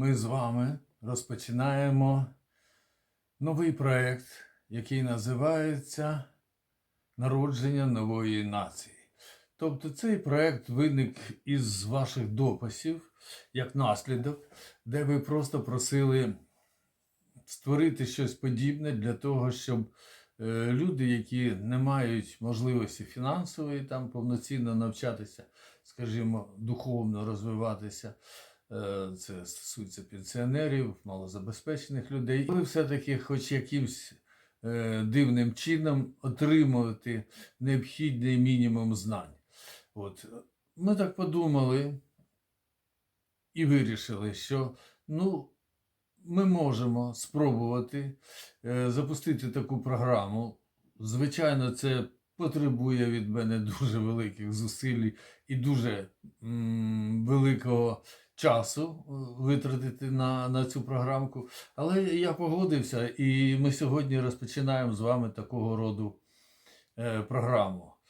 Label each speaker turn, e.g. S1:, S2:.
S1: ми з вами розпочинаємо новий проєкт, який називається Народження нової нації. Тобто цей проєкт виник із ваших дописів як наслідок, де ви просто просили створити щось подібне для того, щоб е, люди, які не мають можливості фінансової там повноцінно навчатися, скажімо, духовно розвиватися. Е, Це стосується пенсіонерів, малозабезпечених людей, але все-таки, хоч якимсь е, дивним чином, отримувати необхідний мінімум знань. От. Ми так подумали і вирішили, що ну, ми можемо спробувати е, запустити таку програму. Звичайно, це потребує від мене дуже великих зусиль і дуже м, великого часу е, витратити на, на цю програмку. Але я погодився, і ми сьогодні розпочинаємо з вами такого роду е, програму.